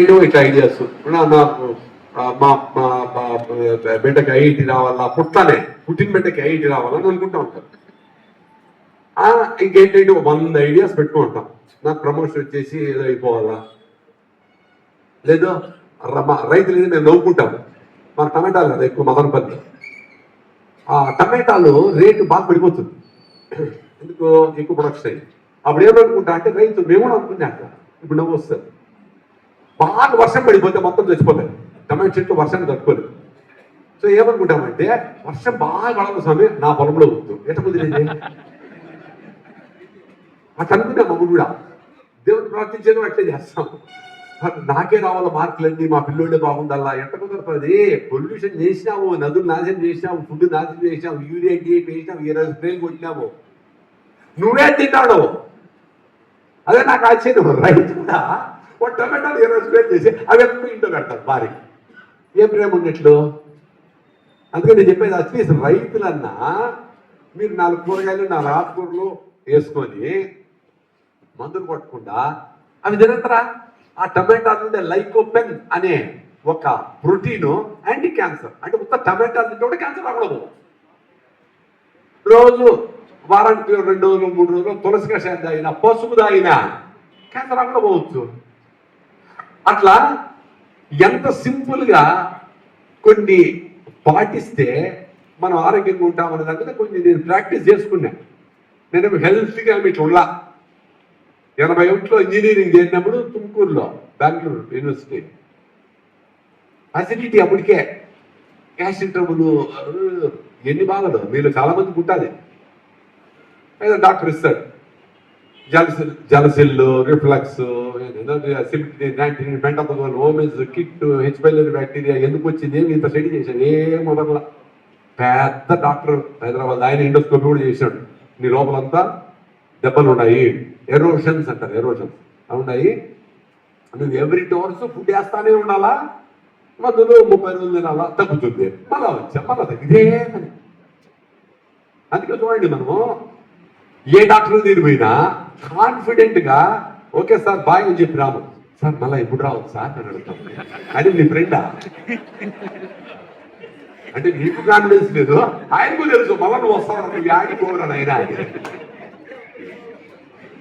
ఇట్లా ఐడియాస్ నాకు మా మా మా బిడ్డకి ఐఐటి రావాలా? పుట్టానే పుట్టిన బిడ్డకి ఐఐటి రావాలని అనుకుంటా ఉంటాం. ఆ, ఇంకేంటంటే ఒక వంద ఐడియాస్ పెట్టుకుంటాం నాకు ప్రమోషన్ వచ్చేసి ఏదో అయిపోవాలా? లేదో రైతులు ఏదో మేము నవ్వుకుంటాం మా టమాటాలు కదా ఎక్కువ మదనపల్లి. ఆ టమాటాలు రేటు బాగా పడిపోతుంది ఎందుకు ఎక్కువ ప్రొడక్షన్ అయ్యి. అప్పుడు ఏమనుకుంటా అంటే రైతు మేము కూడా అనుకున్నాక ఇప్పుడు నవ్వు వస్తుంది. బాగా వర్షం పడిపోతే మొత్తం చచ్చిపోతాయి. టమాటో చెట్లు వర్షాన్ని తట్టుకోలేదు సో ఏమనుకుంటామంటే వర్షం బాగా పడదు స్వామి నా పొలంలో వద్దు. ఎట కుదిరింది అట్లా అనుకున్నాం మమ్మల్ని కూడా దేవుని ప్రార్థించేది అట్లే చేస్తాం. నాకే రావాల మార్కులన్నీ మా పిల్లోడే బాగుందల్లా ఎంత కుదరపది పొల్యూషన్ చేసినాము నదులు నాశనం చేసినాము ఫుడ్ నాశనం చేసినాము యూరియా డిఏపి వేసినాము ఇరవై స్ప్రేలు కొట్టినావు. నువ్వే తిన్నాడు అదే నాకు ఆశ్చర్యం. రైతు కూడా ఒక టమాటాలు ఇరవై స్ప్రే చేసి అవి ఎక్కువ ఇంట్లో పెడతారు భారీ. ఏం ప్రేమ ఉన్నట్లు? అందుకని నేను చెప్పేది అట్లీస్ట్ రైతులన్నా మీరు నాలుగు కూరగాయలు నాలుగు ఆకుకూరలు వేసుకొని మందులు కొట్టకుండా అవి తినంతరా? ఆ టమాటాలు నుండి లైకోపెన్ అనే ఒక ప్రోటీన్ యాంటీ క్యాన్సర్. అంటే మొత్తం టమాటాలు తింటే కూడా క్యాన్సర్ అవ్వడము రోజు వారానికి రెండు రోజులు మూడు రోజులు తులసి కషాయం తాగిన పసుపు తాగిన క్యాన్సర్ అక్కడ పోవచ్చు. అట్లా ఎంత సింపుల్గా కొన్ని పాటిస్తే మనం ఆరోగ్యంగా ఉంటాం అనే దాని మీద కొన్ని నేను ప్రాక్టీస్ చేసుకున్నా. నేను హెల్త్గా ఇట్లా ఉన్నా ఎనభై ఒకటిలో ఇంజనీరింగ్ చేరినప్పుడు తుమ్కూరులో బెంగళూరు యూనివర్సిటీ. అసిడిటీ అప్పటికే. క్యాష్ ట్రబుల్ ఎన్ని బాధలు. మీరు చాలా మందికి ఉంటుంది. ఏదో డాక్టర్ ఇస్తాడు. జలసి జలసిల్లు రిఫ్లక్స్ బెంటల్ ఓమెన్స్ కిట్ హెచ్పైలరీ బ్యాక్టీరియా ఎందుకు వచ్చింది? ఏమి ఇంత స్టడీ చేశాను ఏం మొదల పెద్ద డాక్టర్ హైదరాబాద్ ఆయన ఇండోస్కోపీ కూడా చేశాడు. నీ లోపలంతా దెబ్బలు ఉన్నాయి. ఎరోషన్స్ అంటారు ఎరోషన్స్. ఉన్నాయి నువ్వు ఎవ్రీ టూ అవర్స్ ఫుడ్ వేస్తానే ఉండాలా? మధ్యలో ముప్పై రోజులు తినాలా? తగ్గుతుంది. మళ్ళా వచ్చా? మళ్ళా తగ్గిదే అందుకే చూడండి మనము ఏ డాక్టర్ తీరిపోయినా కాన్ఫిడెంట్గా ఓకే సార్ బాయ్ అని చెప్పి రాము. సార్ మళ్ళీ ఎప్పుడు రావచ్చు సార్ అని అడుగుతాం. అది నీ ఫ్రెండా? అంటే నీకు కాన్ఫిడెన్స్ లేదు. ఆయనకు తెలుసు మళ్ళీ నువ్వు వస్తావు? నువ్వు ఆగిపోవడం ఆయన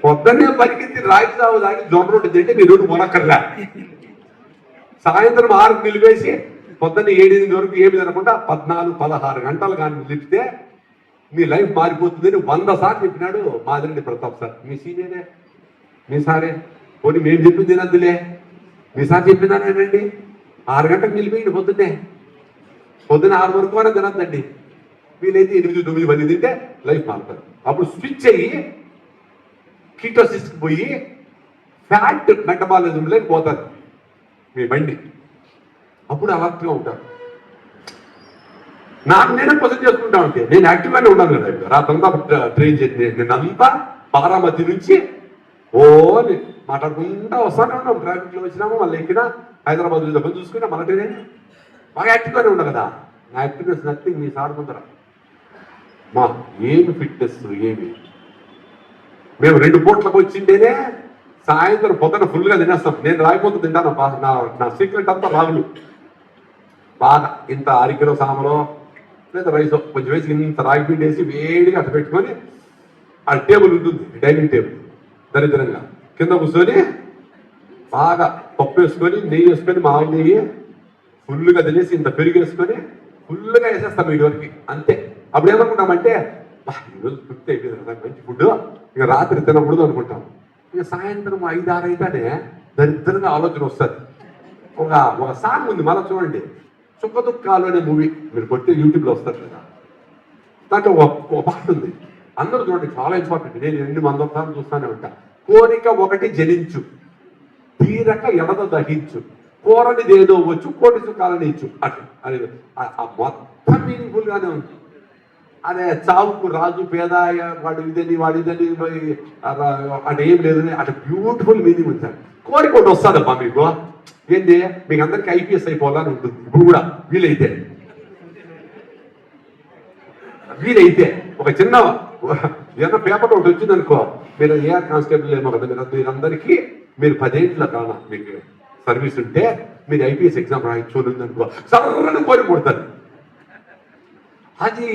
పొద్దున్నే పరిగెత్తి రాగి సాగు దాగి జొన్న రొట్టె తింటే మీ రోడ్డు మొనక్కర్లా సాయంత్రం ఆరుకు నిలిపేసి పొద్దున్న ఏడెనిమిది వరకు ఏమి తినకుండా పద్నాలుగు పదహారు గంటలు కానీ నిలిపితే మీ లైఫ్ మారిపోతుందని వంద సార్లు చెప్పినాడు మాదిరెడ్డి ప్రతాప్ సార్. మీ సీనియరే మీ సారే. పోనీ మేము చెప్పింది అందులే మీ సార్ చెప్పినానండి ఆరు గంటలకు నిలిపేయండి పొద్దున్నే. పొద్దున్న ఆరు వరకు వరకు తినద్దండి వీలైతే ఎనిమిది తొమ్మిది పది తింటే లైఫ్ మారుతారు. అప్పుడు స్విచ్ అయ్యి కీటోసిస్కి పోయి ఫ్యాట్ మెటబాలిజంలోకి పోతారు. మీ బండి. అప్పుడు అలర్ట్గా ఉంటారు. నాకు నేనే పొజిట్ చేసుకుంటా ఉంటే నేను యాక్టివ్గానే ఉన్నాను కదా ఇప్పుడు. రాత్రంతా ట్రైన్ చేసి నేను అంతా బారామతి నుంచి ఓ మాట్లాడుకుంటా వస్తానే ఉన్నాం. ట్రాఫిక్లో వచ్చినాము మళ్ళీ ఎక్కినా హైదరాబాద్ దగ్గర చూసుకున్నా మన ట్రైన్ బాగా యాక్టివ్గానే ఉన్నా కదా. నా యాక్టివ్నెస్ నథింగ్ మీ సార్ ముందర మా ఏమి ఫిట్నెస్ ఏమి? మేము రెండు పూట్లకు వచ్చింటేనే సాయంత్రం పొద్దున ఫుల్గా తినేస్తాం. నేను రాగిపోతూ తింటాను నా నా సీక్రెట్ అంతా రాగులు. బాగా ఇంత అరికిలో సామలో లేదా రైస్ కొంచెం వేసి ఇంత రాగి పిండి వేసి వేడిగా అట్ట పెట్టుకొని ఆ టేబుల్ ఉంటుంది డైనింగ్ టేబుల్ దరిద్రంగా. కింద కూర్చొని బాగా పప్పు వేసుకొని నెయ్యి వేసుకొని మామూలు నెయ్యి ఫుల్గా తినేసి ఇంత పెరుగు వేసుకొని ఫుల్గా వేసేస్తాం వీడి అంతే. అప్పుడు ఏమనుకుంటామంటే ఈరోజు తృప్తి అయిపోయింది మంచి ఫుడ్ ఇక రాత్రి తినకూడదు అనుకుంటాం. ఇక సాయంత్రం ఐదు ఆరు అయితేనే దరిద్రంగా ఆలోచన వస్తుంది. ఒక ఒక సాంగ్ ఉంది మళ్ళీ చూడండి. సుఖదుఖాలు అనే మూవీ మీరు కొట్టి యూట్యూబ్లో వస్తారు కదా. దాంట్లో ఒక పాట ఉంది. అందరూ చూడండి చాలా ఇంపార్టెంట్ నేను ఎన్ని మంది సార్లు చూస్తానే ఉంటా. కోరిక ఒకటి జనించు. తీరక ఎడద దహించు. కోరనిదేదో వచ్చు కోటి సుఖాలని ఇచ్చు. అట్లా అనేది ఆ- మొత్తం మీనింగ్ఫుల్గానే ఉంది. అదే చావుకు రాజు పేద వాడు ఇదని వాడు ఇదని అటు ఏం లేదు. అటు బ్యూటిఫుల్ మీనింగ్ ఉంది. కోరిక ఒకటి వస్తుందమ్మా మీకు. ఏంది? మీకు అందరికి ఐపీఎస్ అయిపోవాలని ఉంటుంది. ఇప్పుడు కూడా వీలైతే. వీలైతే. ఒక చిన్న ఏదైనా పేపర్ ఒకటి వచ్చింది అనుకో మీరు ఏఆర్ కానిస్టేబుల్ ఏమో కదా మీరు మీరందరికీ మీరు పదేంట్ల కాన మీకు సర్వీస్ ఉంటే మీరు ఐపీఎస్ ఎగ్జామ్ రాయించుకొని అనుకో సర్రని కోరి కొడతారు. అది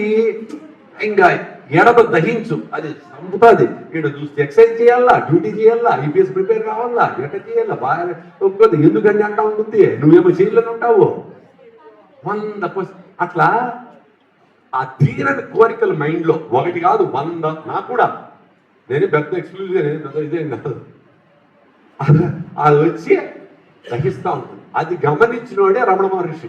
ఇంకా ఎడమ దహించు. అది చంపుతుంది ఇక్కడ చూస్తే ఎక్సర్సైజ్ చేయాలా? డ్యూటీ చేయాలా? ఐపీఎస్ ప్రిపేర్ కావాలా? ఎట చేయాలా? బాగా ఒప్పుకోదు ఎందుకని అంటా ఉంటుంది నువ్వేమో చేయలేని ఉంటావు. వంద అట్లా ఆ తీరని కోరికలు మైండ్లో ఒకటి కాదు వంద నాకు కూడా. నేనే పెద్ద ఎక్స్క్లూజివ్ నేను పెద్ద ఇదేం కాదు. అది- అది వచ్చి దహిస్తా ఉంటుంది. అది గమనించినోడే రమణ మహర్షి.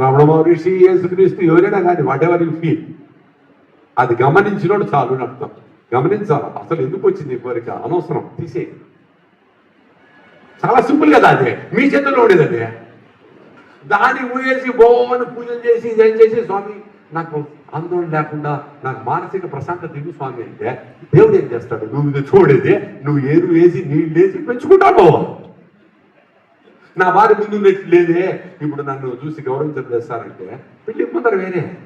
రమణ మహర్షి యేసుక్రీస్తు ఎవరైనా కానీ వాట్ ఎవర్ యూ ఫీల్ అది గమనించినోడు చాలు అని అర్థం. గమనించాలి. అసలు ఎందుకు వచ్చింది కోరిక? అనవసరం. తీసే చాలా సింపుల్ కదా అదే. మీ చేతుల్లో ఉండేది అదే. దాన్ని ఊయేసి బోమని పూజలు చేసి ఏం చేసి స్వామి నాకు ఆందోళన లేకుండా నాకు మానసిక ప్రశాంతత ఇవ్వు స్వామి అంటే దేవుడు ఏం చేస్తాడు? నువ్వు ఇది చూడేది నువ్వు ఏరు వేసి నీళ్ళు వేసి పెంచుకుంటావు నా భార్య ముందు లేదే. ఇప్పుడు నన్ను చూసి గౌరవించడం చేస్తారంటే పెళ్ళి ముందర వేరే.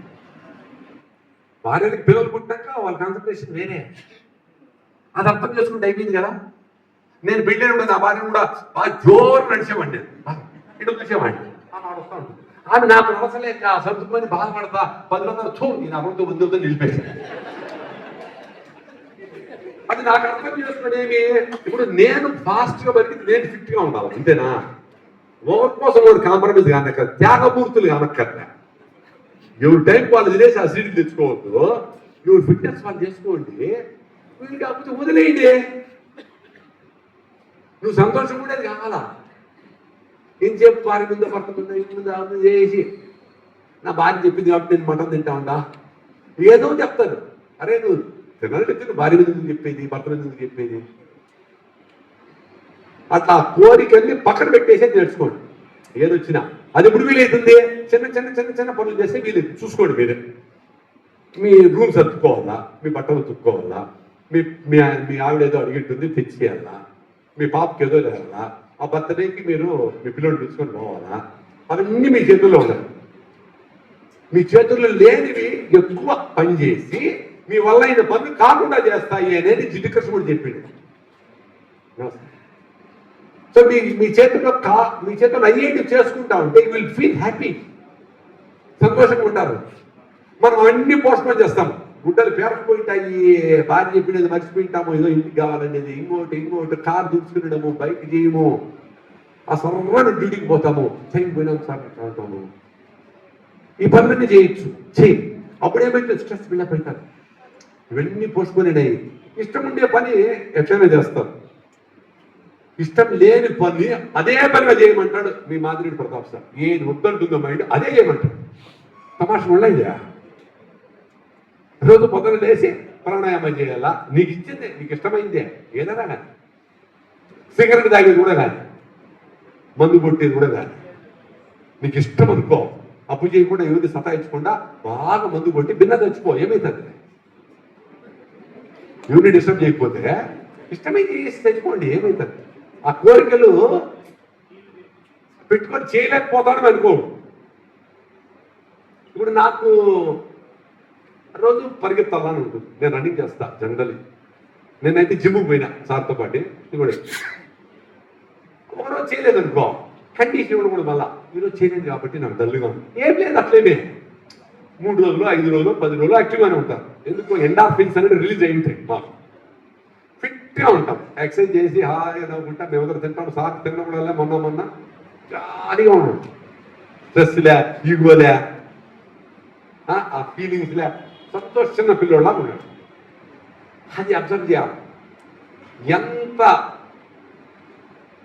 భార్యకి పిల్లలు పుట్టాక వాళ్ళ కాన్సన్ట్రేషన్ వేరే. అది అర్థం చేసుకుంటే అయిపోయింది కదా? నేను పెళ్ళినప్పుడు నా భార్య కూడా బాగా జోరు నడిచేవాడి ఇటు చూసేవాడి ఆమె ఆడ వస్తా ఉంటుంది. ఆమె నాకు నడసలేక సర్దుకొని బాధపడతా పది రోజులు చూ నేను అమృత బంధువులతో నిలిపేసాను అది నాకు అర్థం చేసుకునేమి ఇప్పుడు నేను ఫాస్ట్గా బతికి నేను ఫిట్గా ఉండాలి అంతేనా? ఓవర్ కోసం ఒకటి కాంప్రమైజ్ కానక్క త్యాగమూర్తులు కానక్కర్లే ఎవరు టైం వాళ్ళు తినేసి ఆ సీట్లు తెచ్చుకోవద్దు ఎవరు ఫిట్నెస్ వాళ్ళు చేసుకోండి వీళ్ళు కాకపోతే వదిలేయండి నువ్వు సంతోషం కూడా కావాలా? ఏం చెప్పు వారికి ఉందా భర్త ఉందా ఇంటి చేసి. నా భార్య చెప్పింది కాబట్టి నేను మటన్ తింటా ఉందా ఏదో చెప్తారు. అరే నువ్వు తినాలంటే తిను. భార్య మీద చెప్పేది? భర్త మీద చెప్పేది? అట్లా కోరికల్ని పక్కన పెట్టేసే నేర్చుకోండి. ఏదొచ్చినా. అది ఎప్పుడు వీలైతుంది. చిన్న చిన్న చిన్న చిన్న పనులు చేస్తే వీలు చూసుకోండి మీరే. మీ రూమ్ సర్దుకోవాలా? మీ బట్టలు తుక్కోవాలా మీ మీ మీ ఆవిడ ఏదో అడిగింటుంది తెచ్చేయాలా? మీ పాపకి ఏదో చేయాలా ఆ బర్త్డేకి మీరు మీ పిల్లలు తీసుకొని పోవాలా? అవన్నీ మీ చేతుల్లో ఉన్నాయి మీ చేతుల్లో లేనివి ఎక్కువ పని చేసి మీ వల్ల అయిన పనులు కాకుండా చేస్తాయి అనేది జిడ్డు కృష్ణుడు చెప్పిండు. నమస్తే. సో మీ మీ చేతుల్లో కా మీ చేతుల్లో అయ్యేటి చేసుకుంటా ఉంటే యూ విల్ ఫీల్ హ్యాపీ సంతోషంగా ఉంటారు మనం అన్ని పోస్ట్పోన్ చేస్తాం. గుడ్డలు పేరకపోయింటాయి భార్య చెప్పినది మర్చిపోయింటాము ఏదో ఇంటికి కావాలనేది ఇంకోటి ఇంకోటి కార్ దూసుకునడము బైక్ చేయము ఆ సర్వాన్ని డ్యూటీకి పోతాము. టైం పోయినాం సార్ చదువుతాము ఈ పనులన్నీ చేయొచ్చు. చేయి. అప్పుడేమైతే స్ట్రెస్ బిల్డప్ అవుతారు. ఇవన్నీ పోస్ట్పోన్ ఇష్టం ఉండే పని ఎట్లనే చేస్తారు ఇష్టం లేని పని అదే పనిగా చేయమంటాడు మీ మాదిరి ప్రతాప్ సార్. ఏది వద్దంటుందో మైండ్ అదే చేయమంటాడు. తమాషం ఉండయ్యా రోజు పొద్దున లేచి ప్రాణాయామం చేయాలా? నీకు ఇచ్చిందే నీకు ఇష్టమైందే ఏదైనా కానీ. సిగరెట్ తాగేది కూడా కానీ మందు కొట్టేది కూడా కానీ నీకు ఇష్టం అనుకో. అప్పు చేయకుండా ఎవరిని సతాయించకుండా బాగా మందు కొట్టి భిన్న తెచ్చుకో ఏమవుతుంది ఎవరిని డిస్టర్బ్ చేయకపోతే ఇష్టమైంది తెచ్చుకోండి ఏమవుతుంది ఆ కోరికలు పెట్టుకొని చేయలేకపోతాను అనుకో. ఇప్పుడు నాకు రోజు పరిగెత్తాలని ఉంటుంది. నేను రన్నింగ్ చేస్తా జనరలీ నేనైతే జిమ్కి పోయినా సార్తో పాటు. ఇప్పుడు ఒకరోజు చేయలేదు అనుకో కండిషన్ ఇవ్వడం కూడా మళ్ళా ఈరోజు చేయలేదు కాబట్టి నాకు డల్గా ఉంది. ఏం లేదు అట్లేమే మూడు రోజులు ఐదు రోజులు పది రోజులు యాక్టివ్గానే ఉంటారు ఎందుకు ఎండార్ఫిన్స్ అనేది రిలీజ్ అయి ఉంటాయి మాకు. ఫిట్గా ఉంటాం. ఎక్సైజ్ చేసి హాయిగా నవ్వుకుంటా మేము ఎదురు తింటాం. సార్ తిన్నప్పుడల్లా మొన్న మొన్న జాలీగా ఉన్నాం. స్ట్రెస్లే ఈగోలే ఆ ఫీలింగ్స్లే సంతోష చిన్న పిల్లోళ్ళ ఉన్నాడు. అది అబ్జర్వ్ చేయాలి. ఎంత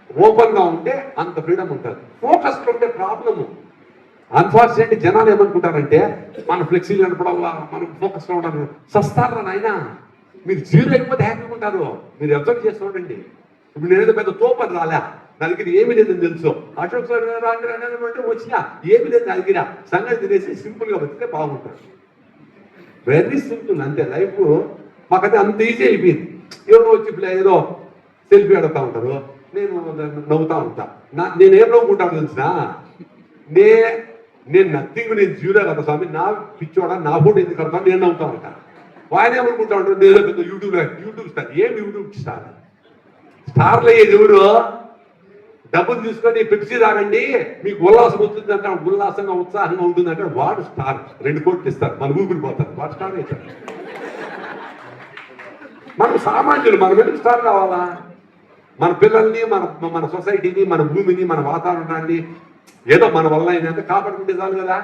ఓపెన్గా ఉంటే అంత ఫ్రీడమ్ ఉంటుంది. ఫోకస్డ్ ఉంటే ప్రాబ్లము అన్ఫార్చునేట్ జనాలు ఏమనుకుంటారంటే మన ఫ్లెక్సీలు అనపడల్లా మనం ఫోకస్గా ఉండాలి సస్తారా నాయనా? మీరు జీరో అయిపోతే హ్యాపీగా ఉంటారు. మీరు అబ్జర్వ్ చేసి చూడండి. ఇప్పుడు నేనేదో పెద్ద తోపని రాలే? నా దగ్గర ఏమి లేదని తెలుసు. అశోక్ సార్ అంటే వచ్చినా ఏమి లేదు నా దగ్గర సంగతి తినేసి సింపుల్గా బతికితే బాగుంటారు వెరీ సింపుల్ అంతే. లైఫ్ మాకైతే అంత ఈజీ అయిపోయింది. ఎవరో వచ్చి ఏదో సెల్ఫీ అడుగుతా ఉంటారు. నేను నవ్వుతా ఉంటా. నా నేను ఏం నవ్వుకుంటాను తెలిసిన? నే నేను నథింగ్ నేను జీరో కదా స్వామి. నా పిచ్చోడా నా ఫోటో ఎందుకు కడతాను నేను నవ్వుతా ఉంటా. ఆయన ఏమనుకుంటా ఉంటారు నేను పెద్ద యూట్యూబ్ యూట్యూబ్ స్టార్. ఏం యూట్యూబ్ స్టార్? స్టార్లు అయ్యేది ఎవరు? డబ్బులు తీసుకొని పెప్సీ తాగండి మీకు ఉల్లాసం వస్తుంది అంటే ఉల్లాసంగా ఉత్సాహంగా ఉంటుంది అంటే వాడు స్టార్. రెండు కోట్లు ఇస్తారు. మన ఊపిరి పోతారు. వాడు స్టార్ అవుతారు మనం సామాన్యులు మన ఎందుకు స్టార్ కావాలా? మన పిల్లల్ని మన మన సొసైటీని మన భూమిని మన వాతావరణాన్ని ఏదో మన వల్ల అయినంత కాపాడుకుంటే చాలు కదా.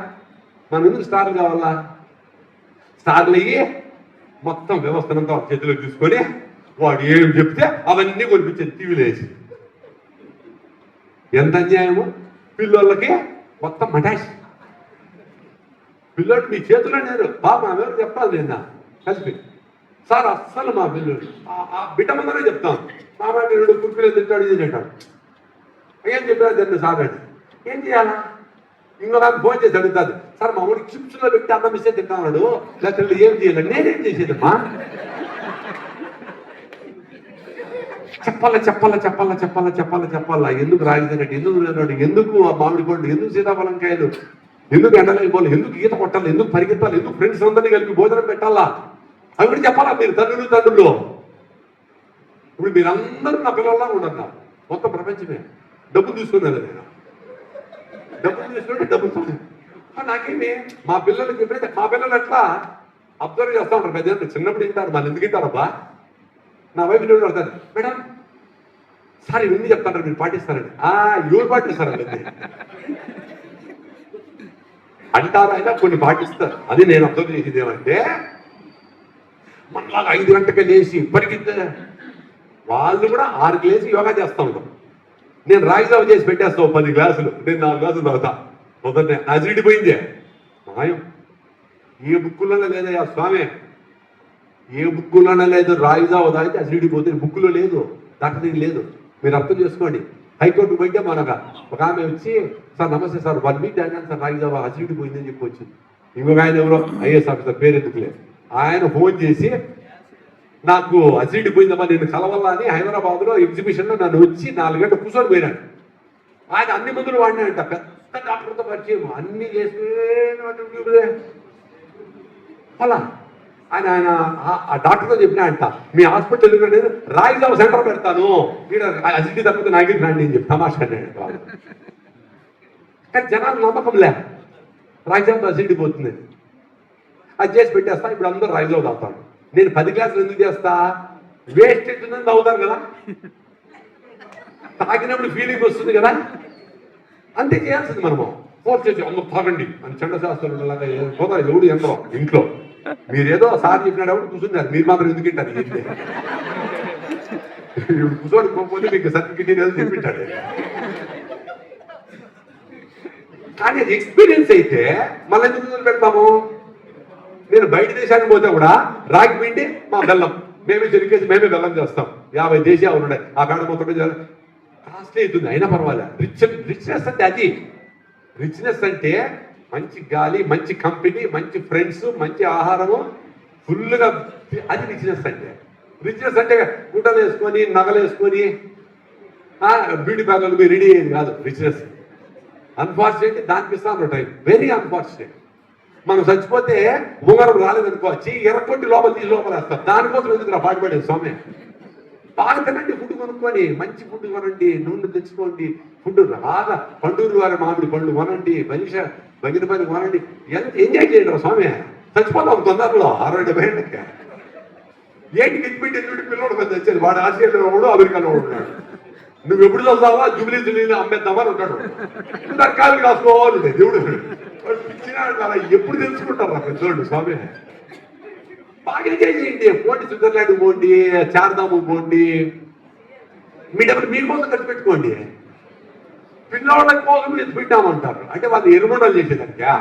మనం ఎందుకు స్టార్లు కావాలా? స్టార్లు అయ్యి మొత్తం వ్యవస్థనంతా చేతిలో తీసుకొని వాడు ఏం చెప్తే అవన్నీ కొనిపించింది టీవీలేసి ఎంత అన్యాయము? పిల్లోళ్ళకి మొత్తం మటాష్. పిల్లోడు మీ చేతిలో నేను పాప మా ఎవరు చెప్పాలి నేను కలిపి. సార్ అస్సలు మా పిల్లోడు. ఆ- బిడ్డ ముందరే చెప్తాం మా మాట రెండు కుర్పీలు తింటాడు ఇది తింటాడు. ఏం చెప్పారు? దాన్ని సార్ ఏం చేయాలా? ఇంకో నాకు ఫోన్ చేసి అడుగుతాది. సార్ మా ఊరికి చిప్స్లో పెట్టి అన్నం ఇస్తే తిట్టాడు లేకపోతే ఏం చేయాలి నేనేం చేసేదమ్మా? చెప్పాలా చెప్పాలా చెప్పాలా చెప్పాలా చెప్పాలా చెప్పాలా. ఎందుకు రాగిదన్నట్టు ఎందుకు లేనట్టు ఎందుకు మామిడి పండు? ఎందుకు సీతాఫలంకాయలు? ఎందుకు ఎండలకి పోవాలి ఎందుకు ఈత కొట్టాలి? ఎందుకు పరిగెత్తాలి? ఎందుకు ఫ్రెండ్స్ అందరినీ కలిపి భోజనం పెట్టాలా? అవి కూడా చెప్పాలా మీరు తండ్రులు తండ్రులు? ఇప్పుడు మీరందరూ నా పిల్లల్లా ఉండరు మొత్తం ప్రపంచమే. డబ్బులు తీసుకున్నారు నేను. డబ్బులు తీసుకుంటే డబ్బులు నాకేమి? మా పిల్లలకి ఎప్పుడైతే మా పిల్లలు ఎట్లా అబ్జర్వ్ చేస్తా ఉంటారు పెద్ద చిన్నప్పుడు తింటారు మళ్ళీ ఎందుకు తింటారబ్బా నా వైపు నుండి పడతారు మేడం సార్ ఇవన్నీ చెప్తారు మీరు పాటిస్తారండి. ఆ ఎవరు పాటిస్తారండి? అంటారు అయినా కొన్ని పాటిస్తారు. అది నేను అబ్జర్వ్ చేసేది ఏమంటే మనలాగా ఐదు గంటకే లేచి పరిగెత్తే వాళ్ళు కూడా ఆరుకి లేచి యోగా చేస్తా ఉంటాం నేను రాజీనామా చేసి పెట్టేస్తావు పది గ్లాసులు. నేను నాలుగు గ్లాసులు తాగుతా. పొద్దున్నే అసిడిటీ పోయిందే మాయం. ఏ బుక్కులలో లేదయ్యా స్వామి? ఏ బుక్కులోనే లేదు రాగి తాగితే అసిడిటీ బుక్కులో లేదు డాక్టర్ లేదు. మీరు అర్థం చేసుకోండి. హైకోర్టు పోయితే మనక. ఒక ఆమె వచ్చి సార్ నమస్తే సార్ వన్ వీక్ అయినా సార్ రాగి జావ చెప్పి వచ్చింది ఇంకొక ఆయన ఎవరో ఐఏఎస్ ఆఫీసర్ పేరు ఎందుకులే ఆయన ఫోన్ చేసి నాకు అసిడిటీ పోయిందమ్మా నేను కలవల్లా అని హైదరాబాద్లో ఎగ్జిబిషన్లో నన్ను వచ్చి నాలుగు గంటలు కూర్చొని పోయినాడు. ఆయన అన్ని మందులు వాడినాడంట పెద్ద డాక్టర్తో పరిచయం అన్ని చేసి అలా. ఆయన ఆయన ఆ- డాక్టర్తో డాక్టర్తో చెప్పినాడంట మీ హాస్పిటల్ నేను రాయిజాబ్ సెంటర్ పెడతాను. మీరు అసిడిటీ తప్పితే నాకే రాండి అని చెప్పి తమాషా అన్నాడు కానీ జనాలు నమ్మకం లే. రాయిజాబ్ అసిడిటీ పోతుంది. అది చేసి పెట్టేస్తా ఇప్పుడు అందరూ రాయిజాబ్ తాగుతాను నేను పది గ్లాసులు ఎందుకు చేస్తా? వేస్ట్ అవుతుందని తాగుతాను కదా. తాగినప్పుడు ఫీలింగ్ వస్తుంది కదా. అంతే చేయాల్సింది మనము. ఫోర్స్ చేసి అమ్మ తాగండి. అని చండశాస్త్రులు పోతారు ఎవడు యంత్రం ఇంట్లో. మీరేదో సార్ చెప్పినప్పుడు కూర్చున్నారు మీరు మాత్రం ఎందుకు తింటారు ఏంటి? ఇప్పుడు కూర్చోని పోతే మీకు సర్టిఫికెట్ ఏదో చెప్పింటాడు కానీ ఎక్స్పీరియన్స్ అయితే మళ్ళీ ఎందుకు పెడతాము నేను బయట దేశానికి పోతే కూడా రాగి పిండి మా బెల్లం. మేమే చెరికేసి మేమే బెల్లం చేస్తాం. యాభై దేశాలు ఉన్నాయి. ఆ కాడ మొత్తం కాస్ట్లీ అవుతుంది. అయినా పర్వాలేదు రిచ్ రిచ్నెస్ అంటే అది. రిచ్నెస్ అంటే మంచి గాలి మంచి కంపెనీ మంచి ఫ్రెండ్స్ మంచి ఆహారము ఫుల్గా అది రిచ్నెస్ అంటే. రిచ్నెస్ అంటే గుడ్డలు వేసుకొని నగలు వేసుకొని బ్యూటీ పార్లర్ మీరు రెడీ అయ్యేది కాదు. రిచ్నెస్ అన్ఫార్చునేట్ దానికి ఇస్తాను టైం వెరీ అన్ఫార్చునేట్ మనం చచ్చిపోతే ఉంగరం రాలేదనుకో చెయ్యి ఎర్రకొట్టి లోపల తీసి లోపల వేస్తాం. దానికోసం ఎందుకు నా స్వామి? బాగా తినండి ఫుడ్ కొనుక్కొని మంచి ఫుడ్ కొనండి నూనె తెచ్చుకోండి. ఫుడ్ రాదా? పండూరు వారి మామిడి పండ్లు కొనండి మనిష బగిన పని కొనండి. ఎంత ఎంజాయ్ చేయండి రా స్వామి? చచ్చిపోతాం తొందరలో అరవై డెబ్బై ఏళ్ళకి ఏంటి గిచ్చిపెట్టి ఎందుకు పిల్లడు పెద్ద వచ్చేది? వాడు ఆస్ట్రేలియాలో ఉన్నాడు అమెరికాలో ఉన్నాడు. నువ్వు ఎప్పుడు చదువుతావా? జూబ్లీ జూబ్లీ అమ్మేద్దామని ఉంటాడు. రకాలు కాసుకోవాలి దేవుడు. పిచ్చినాడు అలా ఎప్పుడు తెలుసుకుంటారు రా పెద్దోళ్ళు స్వామి? బాగా ఎంజాయ్ చేయండి. పోండి స్విట్జర్లాండ్ పోండి చార్దాము పోండి. మీ డబ్బులు మీకోసం ఖర్చు పెట్టుకోండి. పిల్లవాళ్ళకి కోసం మీరు పెట్టామంటారు? అంటే వాళ్ళు ఎరుమండలు చేసేదానికా?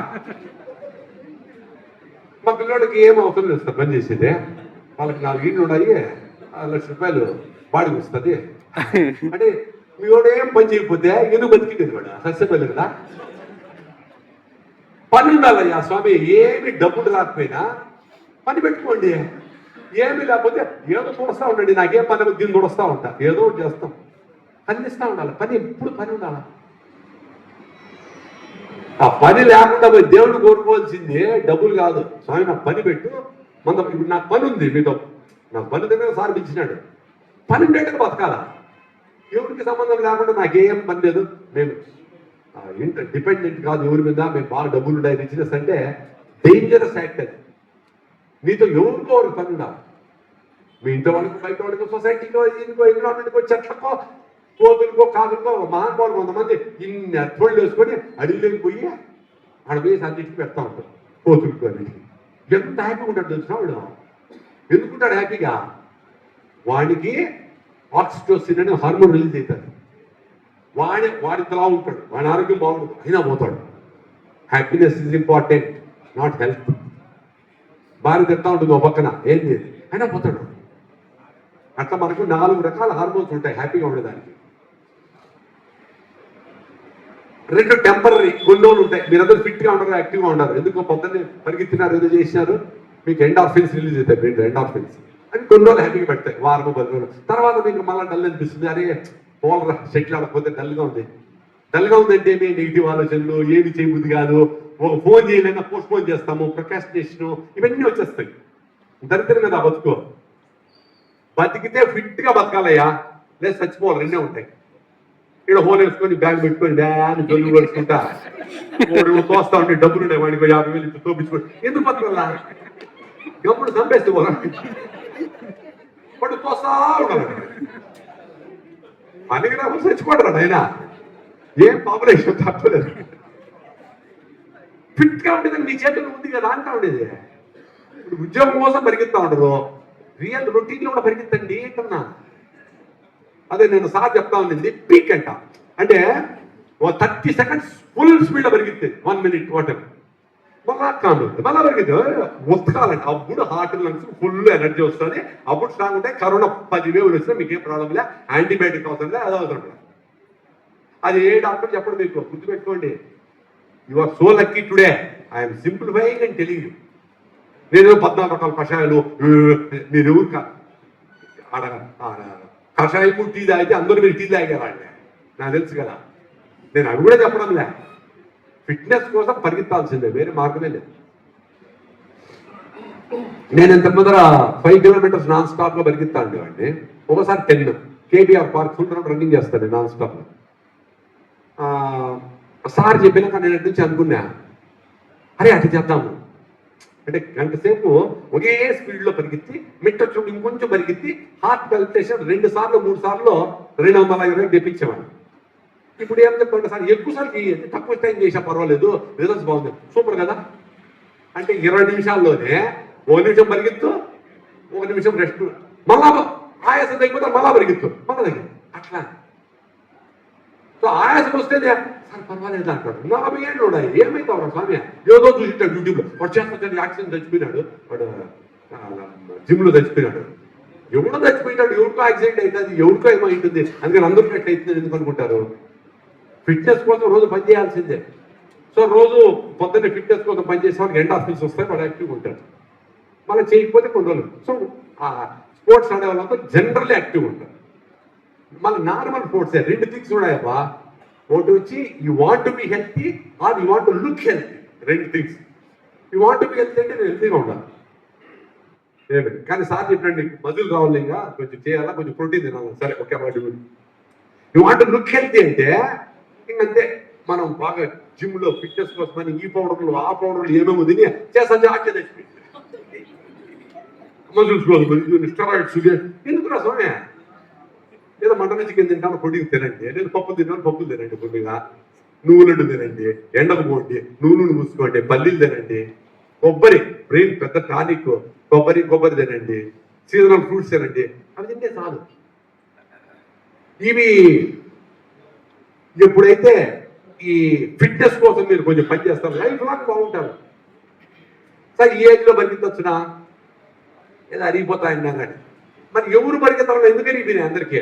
మా పిల్లోడికి ఏం అవసరం లేదు సార్ పని చేసేది. వాళ్ళకి నాలుగు ఇండ్లు ఉన్నాయి లక్ష రూపాయలు బాడీకి వస్తుంది. అంటే మీ వాడు ఏం పని చేయకపోతే ఎందుకు బతికింది వాడు? సస్యపల్లి కదా? పని ఉండాలయ్యా స్వామి ఏమి డబ్బులు రాకపోయినా పని పెట్టుకోండి. ఏమి లేకపోతే ఏదో చూడస్తా ఉండండి నాకేం పని దీన్ని చూడస్తా ఉంటా. ఏదో ఒకటి చేస్తాం. అందిస్తూ ఉండాలి. పని ఎప్పుడు పని ఉండాలి. ఆ పని లేకుండా పోయి దేవుడు కోరుకోవాల్సిందే డబ్బులు కాదు. స్వామి నాకు పని పెట్టు. మన ఇప్పుడు నాకు పని ఉంది మీతో. నాకు పని దగ్గర సార్ పని ఉండేట్టుగా బతకాల? దేవుడికి సంబంధం లేకుండా నాకేం పని లేదు? నేను మేము డిపెండెంట్ కాదు ఎవరి మీద మేము బాగా డబ్బులు ఉన్నాయి బిజినెస్ అంటే డేంజరస్ యాక్ట్ అది. మీతో ఎవరికో ఒక పని మీ ఇంట్లో వాళ్ళకి బయట వాళ్ళకి సొసైటీలో ఇంకో ఎన్విరాన్మెంట్కో చెట్లకో కోతులకో కాదులకో మహానుభావులు కొంతమంది ఇన్ని అర్థోళ్ళు వేసుకొని అడిగిలోకి పోయి ఆడ పోయి అన్నిటికి పెడతా ఉంటారు కోతులకి అన్నిటికి ఎంత హ్యాపీగా ఉంటాడు తెలిసిన వాడు? ఎందుకుంటాడు హ్యాపీగా వాడికి ఆక్సిటోసిన్ అనే హార్మోన్ రిలీజ్ అవుతుంది. వాడే వాడితలా ఉంటాడు. వాడి ఆరోగ్యం బాగుంటుంది. అయినా పోతాడు. Happiness is important not health భార్య తింటా ఉంటుంది ఒక పక్కన. ఏంది అయినా పోతాడు. అట్లా మనకు నాలుగు రకాల హార్మోన్స్ ఉంటాయి. హ్యాపీగా ఉండేదానికి. రెండు టెంపరీ గుండోలు ఉంటాయి. మీరందరూ ఫిట్గా ఉండరు యాక్టివ్గా ఉండరు? ఎందుకు పొద్దున్నే పరిగెత్తినారు ఏదో చేసినారు. మీకు ఎండార్ఫిన్స్ రిలీజ్ అవుతాయి. రెండు ఎండార్ఫిన్స్ అని కొన్ని రోజులు హ్యాపీగా పెడతాయి. వారం పది రోజులు తర్వాత మీకు మళ్ళీ డల్ అనిపిస్తుంది. అరే పోలరా సెటిల్ అవ్వకపోతే డల్గా ఉంది. డల్గా ఉందంటే ఏమి? నెగిటివ్ ఆలోచనలు ఏమి చేయబుద్ది కాదు. ఒక ఫోన్ చేయలేనా పోస్ట్ పోన్ చేస్తాము ప్రొకాస్టినేషన్ ఇవన్నీ వచ్చేస్తాయి. దరిద్రం కదా బతుకో. బతికితే ఫిట్గా బతకాలయ్యా. లేదు చచ్చిపోవాలి రెండే ఉంటాయి. ఇక్కడ హోల్ వేసుకొని బ్యాగ్ పెట్టుకొని బ్యాగ్ జల్లు పడుకుంటా. వాడు తోస్తా ఉంటే డబ్బులు ఉన్నాయి వాడికి యాభై వేలు ఇచ్చి తోపించుకొని. ఎందుకు బతకాలా? గమ్ముడు చంపేస్తే పోరా? వాడు తోస్తా ఉండాలి. పనికి రాకుండా చచ్చిపోడరా ఆయన ఏం పాపులేషన్ తప్పలేదు ఫిట్గా ఉండేది మీ చేతుల్లో ఉంది కదా అంటా ఉండేది. ఇప్పుడు ఉద్యోగం కోసం పరిగెత్తా ఉండదు రియల్ రొటీన్లో కూడా పరిగెత్తండి ఏంటన్నా అదే నేను సార్ చెప్తా ఉండింది పీక్ అంట. అంటే ఓ థర్టీ సెకండ్స్ ఫుల్ స్పీడ్లో పరిగెత్తే వన్ మినిట్ వాటర్. కాను మళ్ళీ పరిగెత్తే ఉతకాలంట అప్పుడు హార్ట్ లంగ్స్ ఫుల్ ఎనర్జీ వస్తుంది. అప్పుడు స్ట్రాంగ్ ఉంటే కరోనా పది వేలు వచ్చినా మీకు ఏం ప్రాబ్లం లే. యాంటీబయాటిక్ అవసరం లే. అది అవసరం అది ఏ డాక్టర్ చెప్పడం మీకు? గుర్తుపెట్టుకోండి. You are so lucky today I'm simplifying and telling you నేను పద్నాలుగు రకాల కషాయాలు మీరు ఎవరు కా- ఆడ కషాయము టీ తాగితే అందరూ మీరు టీ తాగారా అండి నాకు తెలుసు కదా. నేను అవి కూడా చెప్పడం లే. ఫిట్నెస్ కోసం పరిగెత్తాల్సిందే వేరే మార్గమే లేదు. నేను ఇంత ముందర ఫైవ్ కిలోమీటర్స్ నాన్ స్టాప్లో పరిగెత్తా అండి ఒకసారి ten KBR park full running చేస్తాను నాన్ స్టాప్లో ఆ, సార్ చెప్పినాక నేను అటు నుంచి అనుకున్నా అరే అటు చేద్దాము. అంటే గంట సేపు ఒకే స్పీడ్లో పరిగెత్తి మిట్ట చూడు ఇంకొంచెం పరిగెత్తి హార్ట్ పల్పిటేషన్ రెండు సార్లు మూడు సార్లు రెండు వందల ఇరవై తెప్పించేవాడిని. ఇప్పుడు ఏం చెప్పండి సార్ ఎక్కువ సార్లు తక్కువ టైం చేసా పర్వాలేదు రిజల్ట్స్ బాగుంది. సూపర్ కదా? అంటే ఇరవై నిమిషాల్లోనే ఒక నిమిషం పరిగెత్తు ఒక నిమిషం రెస్ట్ మళ్ళా ఆయాసం తగ్గిపోతే మళ్ళా పరిగెత్తు మళ్ళా దగ్గర అట్లా. సో ఆయాసం వస్తే సార్ పర్వాలేదు అంటాడు. నలభై ఏళ్ళు ఉన్నాయి ఏమైతావు స్వామి? ఏదో చూసింటాడు యూట్యూబ్లో వాడు చేస్తాడు యాక్సిడెంట్ చచ్చిపోయినాడు. వాడు జిమ్లో చచ్చిపోయినాడు. ఎవడో చచ్చిపోయినాడు ఎవరికో యాక్సిడెంట్ అవుతుంది ఎవరికో ఏమో అవుతుంది. అందుకని అందరికీ ఎట్లా అవుతుంది ఎందుకు అనుకుంటారు? ఫిట్నెస్ కోసం రోజు పని చేయాల్సిందే. సో రోజు పొద్దున్నే ఫిట్నెస్ కోసం పని చేసే వాళ్ళకి ఎండ్ ఆఫీస్ వస్తాయి వాడు యాక్టివ్గా ఉంటాడు. మళ్ళీ చేయకపోతే కొన్ని రోజులు. సో ఆ స్పోర్ట్స్ ఆడే వాళ్ళతో జనరల్లీ యాక్టివ్ ఉంటారు. మళ్ళీ నార్మల్ స్పోర్ట్స్ రెండు థింగ్స్ ఉన్నాయబ్బా. ఒకటి వచ్చి you want to be healthy or you want to look healthy. రెండు things. You want to be healthy అంటే నేను హెల్తీగా ఉండాలి. కానీ సార్ చెప్పండి మధులు కావాలి ఇంకా కొంచెం చేయాలా కొంచెం ప్రోటీన్ తినాలి? సరే ఓకే మాట యూ వాంట్ లుక్ హెల్తీ అంటే ఇంకంతే మనం బాగా జిమ్లో ఫిట్నెస్ కోసమని ఈ పౌడర్లు ఆ పౌడర్లు ఏమేమో తిని చేస్తా. జాగ్రత్త మజిల్స్ కోసం స్టెరాయిడ్స్ ఎందుకు రా స్వామి? ఏదో మటన్ చికెన్ తింటాను ప్రోటీన్ తినండి. నేను పప్పు తిన్నాను పప్పులు తినండి కొద్దిగా నువ్వులడ్డు తినండి ఎండకు పోండి నూనెను మూసుకోండి పల్లీలు తినండి. కొబ్బరి బ్రెయిన్ పెద్ద టానిక్. కొబ్బరి కొబ్బరి తినండి. సీజనల్ ఫ్రూట్స్ తినండి. అవి తింటే చాలు. ఇవి ఎప్పుడైతే ఈ ఫిట్నెస్ కోసం మీరు కొంచెం పని చేస్తారు. లైఫ్ లాంగ్ బాగుంటారు. సార్ ఈ ఏజ్లో పరిగెత్తొచ్చునా ఏదో అరిగిపోతాయన్నా కానీ మరి ఎవరు పరిగెత్తాలో ఎందుకని ఇది అందరికీ?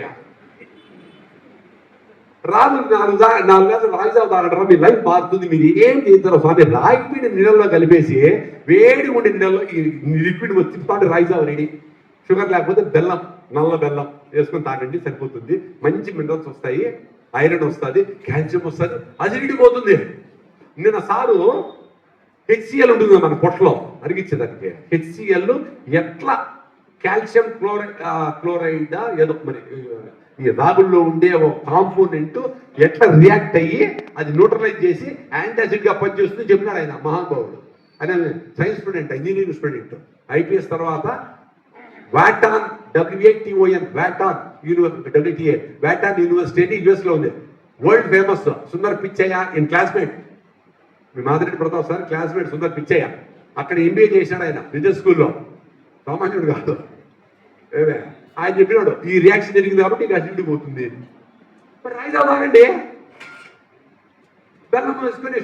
రాదు నాలుగు నాలుగు గంటలు రాగి మీ లైఫ్ మారుతుంది. మీరు ఏం చేస్తారో స్వామి? రాగి నీళ్ళలో కలిపేసి వేడి ఉండి నీళ్ళలో ఈ లిక్విడ్ వచ్చి తాడు రాగి రెడీ. షుగర్ లేకపోతే బెల్లం నల్ల బెల్లం వేసుకొని తాగండి సరిపోతుంది. మంచి మినరల్స్ వస్తాయి. ఐరన్ వస్తుంది కాల్షియం వస్తుంది అసిడిటీ పోతుంది నిన్న సారు హెచ్సిఎల్ ఉంటుంది మన పొట్టలో అరిగించేదానికి హెచ్సిఎల్ ఎట్లా కాల్షియం క్లోరైడ్ క్లోరైడ్ ఏదో మరి ఈ రాగుల్లో ఉండే ఒక కాంపోనెంట్ ఎట్లా రియాక్ట్ అయ్యి అది న్యూట్రలైజ్ చేసి యాంటాసిడ్గా పనిచేస్తుంది చెప్పినాడు ఆయన మహానుభావుడు. ఆయన science student engineering student. IPS తర్వాత Wharton W A T O N Wharton. W T A Wharton university యుఎస్లో ఉంది. World famous Sundar Pichai in classmate me Madireddy Pratap sir classmate Sundar Pichai. అక్కడ ఎంబీఏ చేశాడు ఆయన బిజినెస్ స్కూల్లో సామాన్యుడు కాదు. ఏమే? ఆయన చెప్పినాడు ఈ రియాక్షన్ జరిగింది కాబట్టి ఇక అసిడిటీ పోతుంది. మరి రాయిదా బాగండి? బెల్లం వేసుకొని